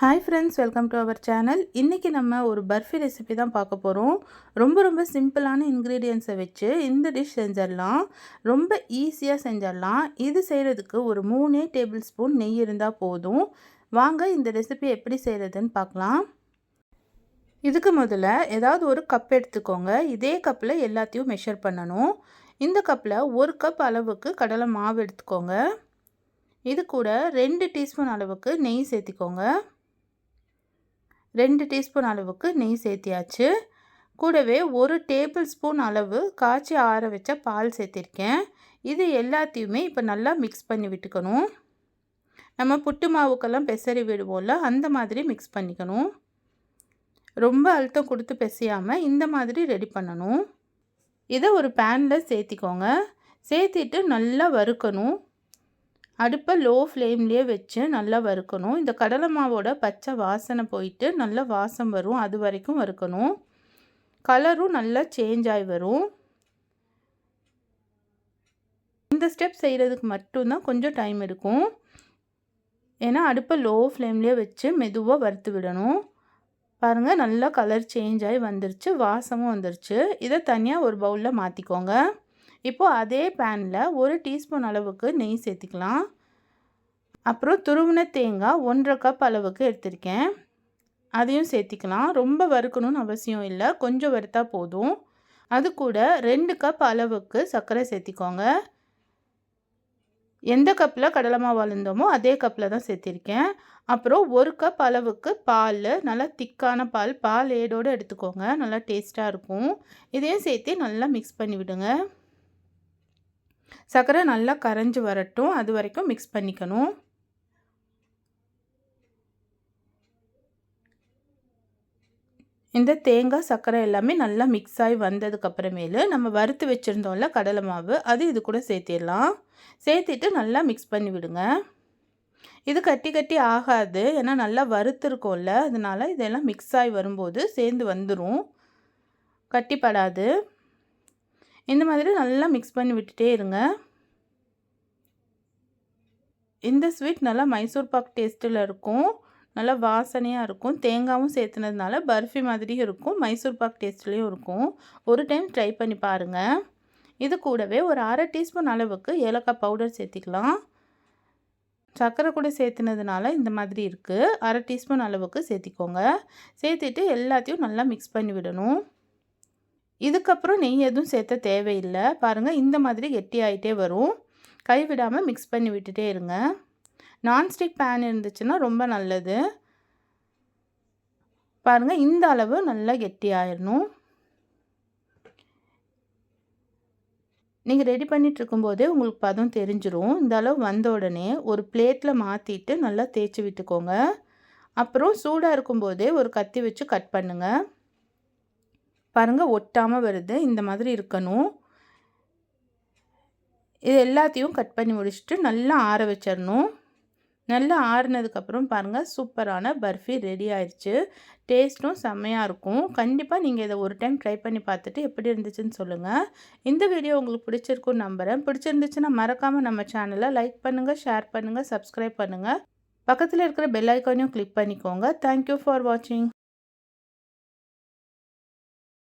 Hi friends welcome to our channel இன்றைக்கி நம்ம ஒரு பர்ஃபி ரெசிபி தான் பார்க்க போகிறோம் ரொம்ப ரொம்ப சிம்பிளான இன்க்ரீடியன்ஸை வச்சு இந்த டிஷ் செஞ்சிடலாம். ரொம்ப ஈஸியாக செஞ்சிடலாம். இது செய்கிறதுக்கு ஒரு மூணே டேபிள் ஸ்பூன் நெய் இருந்தால் போதும். வாங்க இந்த ரெசிபி எப்படி செய்கிறதுன்னு பார்க்கலாம். இதுக்கு முதல்ல ஏதாவது ஒரு கப் எடுத்துக்கோங்க. இதே கப்பில் எல்லாத்தையும் மெஷர் பண்ணணும். இந்த கப்பில் ஒரு கப் அளவுக்கு கடலை மாவு எடுத்துக்கோங்க. இது கூட ரெண்டு டீஸ்பூன் அளவுக்கு நெய் சேர்த்திக்கோங்க. ரெண்டு டீஸ்பூன் அளவுக்கு நெய் சேர்த்தியாச்சு. கூடவே ஒரு டேபிள் ஸ்பூன் அளவு காய்ச்சி ஆற வச்ச பால் சேர்த்திருக்கேன். இது எல்லாத்தையுமே இப்போ நல்லா மிக்ஸ் பண்ணி விட்டுக்கணும். நம்ம புட்டு மாவுக்கெல்லாம் பெசரி விடுவோம்ல அந்த மாதிரி மிக்ஸ் பண்ணிக்கணும். ரொம்ப அழுத்தம் கொடுத்து பெசையாமல் இந்த மாதிரி ரெடி பண்ணணும். இதை ஒரு பேனில் சேர்த்திக்கோங்க. சேர்த்திட்டு நல்லா வறுக்கணும். அடுப்பை லோ ஃப்ளேம்லேயே வச்சு நல்லா வறுக்கணும். இந்த கடலை மாவோட பச்சை வாசனை போயிட்டு நல்லா வாசம் வரும். அது வரைக்கும் வறுக்கணும். கலரும் நல்லா சேஞ்ச் ஆகி வரும். இந்த ஸ்டெப் செய்கிறதுக்கு மட்டும்தான் கொஞ்சம் டைம் எடுக்கும். ஏன்னா அடுப்பை லோ ஃப்ளேம்லேயே வச்சு மெதுவாக வறுத்து விடணும். பாருங்கள் நல்லா கலர் சேஞ்ச் ஆகி வந்துருச்சு. வாசமும் வந்துருச்சு. இதை தனியாக ஒரு பவுலில் மாற்றிக்கோங்க இப்போது அதே பேனில் ஒரு டீஸ்பூன் அளவுக்கு நெய் சேர்த்துக்கலாம். அப்புறம் துருவின தேங்காய் ஒன்றரை கப் அளவுக்கு எடுத்திருக்கேன். அதையும் சேர்த்திக்கலாம். ரொம்ப வறுக்கணும்னு அவசியம் இல்லை. கொஞ்சம் வறுத்தா போதும். அது கூட ரெண்டு கப் அளவுக்கு சர்க்கரை சேர்த்திக்கோங்க. எந்த கப்பில் கடலை மாவு வளர்ந்தோமோ அதே கப்பில் தான் சேர்த்திருக்கேன். அப்புறம் ஒரு கப் அளவுக்கு பால் நல்லா திக்கான பால் பால் ஏடோடு எடுத்துக்கோங்க. நல்லா டேஸ்ட்டாக இருக்கும். இதையும் சேர்த்து நல்லா மிக்ஸ் பண்ணி விடுங்க. சர்க்கரை நல்லா கரைஞ்சி வரட்டும். அது வரைக்கும் மிக்ஸ் பண்ணிக்கணும். இந்த தேங்காய் சர்க்கரை எல்லாமே நல்லா மிக்ஸ் ஆகி வந்ததுக்கப்புறமேலு நம்ம வறுத்து வச்சுருந்தோம்ல கடலை மாவு அது இது கூட சேர்த்திடலாம். சேர்த்திட்டு நல்லா மிக்ஸ் பண்ணி விடுங்க. இது கட்டி கட்டி ஆகாது. ஏன்னா நல்லா வறுத்துருக்கோம்ல அதனால் இதெல்லாம் மிக்ஸ் ஆகி வரும்போது சேர்ந்து வந்துடும் கட்டிப்படாது. இந்த மாதிரி நல்லா மிக்ஸ் பண்ணி விட்டுட்டே இருங்க. இந்த ஸ்வீட் நல்லா மைசூர் பாக் டேஸ்ட்டில் இருக்கும். நல்லா வாசனையாக இருக்கும். தேங்காயும் சேர்த்துனதுனால பர்ஃபி மாதிரியும் இருக்கும். மைசூர் பாக் டேஸ்ட்லேயும் இருக்கும். ஒரு டைம் ட்ரை பண்ணி பாருங்கள் இது கூடவே ஒரு அரை டீஸ்பூன் அளவுக்கு ஏலக்காய் பவுடர் சேர்த்திக்கலாம். சர்க்கரை கூட சேர்த்துனதுனால இந்த மாதிரி இருக்குது அரை டீஸ்பூன் அளவுக்கு சேர்த்திக்கோங்க. சேர்த்துட்டு எல்லாத்தையும் நல்லா மிக்ஸ் பண்ணி விடணும். இதுக்கப்புறம் நெய் எதுவும் சேர்த்த தேவையில்லை. பாருங்கள் இந்த மாதிரி கெட்டி ஆகிட்டே வரும். கைவிடாமல் மிக்ஸ் பண்ணி விட்டுட்டே இருங்க. நான்ஸ்டிக் பேன் இருந்துச்சுன்னா ரொம்ப நல்லது. பாருங்கள் இந்த அளவு நல்லா கெட்டி ஆயிடணும் நீங்கள் ரெடி பண்ணிகிட்டு இருக்கும்போதே உங்களுக்கு பதம் தெரிஞ்சிடும் இந்த அளவு வந்த உடனே ஒரு பிளேட்டில் மாற்றிட்டு நல்லா தேய்ச்சி விட்டுக்கோங்க. அப்புறம் சூடாக இருக்கும்போதே ஒரு கத்தி வச்சு கட் பண்ணுங்கள் பாருங்கள் ஒட்டாமல் வருது. இந்த மாதிரி இருக்கணும். இது எல்லாத்தையும் கட் பண்ணி முடிச்சுட்டு நல்லா ஆற வச்சிடணும் நல்லா ஆறுனதுக்கப்புறம் பாருங்கள் சூப்பரான பர்ஃபி ரெடி ஆயிடுச்சு டேஸ்ட்டும் செம்மையாக இருக்கும். கண்டிப்பாக நீங்கள் இதை ஒரு டைம் ட்ரை பண்ணி பார்த்துட்டு எப்படி இருந்துச்சுன்னு சொல்லுங்கள் இந்த வீடியோ உங்களுக்கு பிடிச்சிருக்கும் நம்புகிறேன் பிடிச்சிருந்துச்சுன்னா மறக்காமல் நம்ம சேனலை லைக் பண்ணுங்கள் ஷேர் பண்ணுங்கள் சப்ஸ்கிரைப் பண்ணுங்கள் பக்கத்தில் இருக்கிற பெல் ஐக்கானையும் கிளிக் பண்ணிக்கோங்க. தேங்க்யூ ஃபார் வாட்சிங்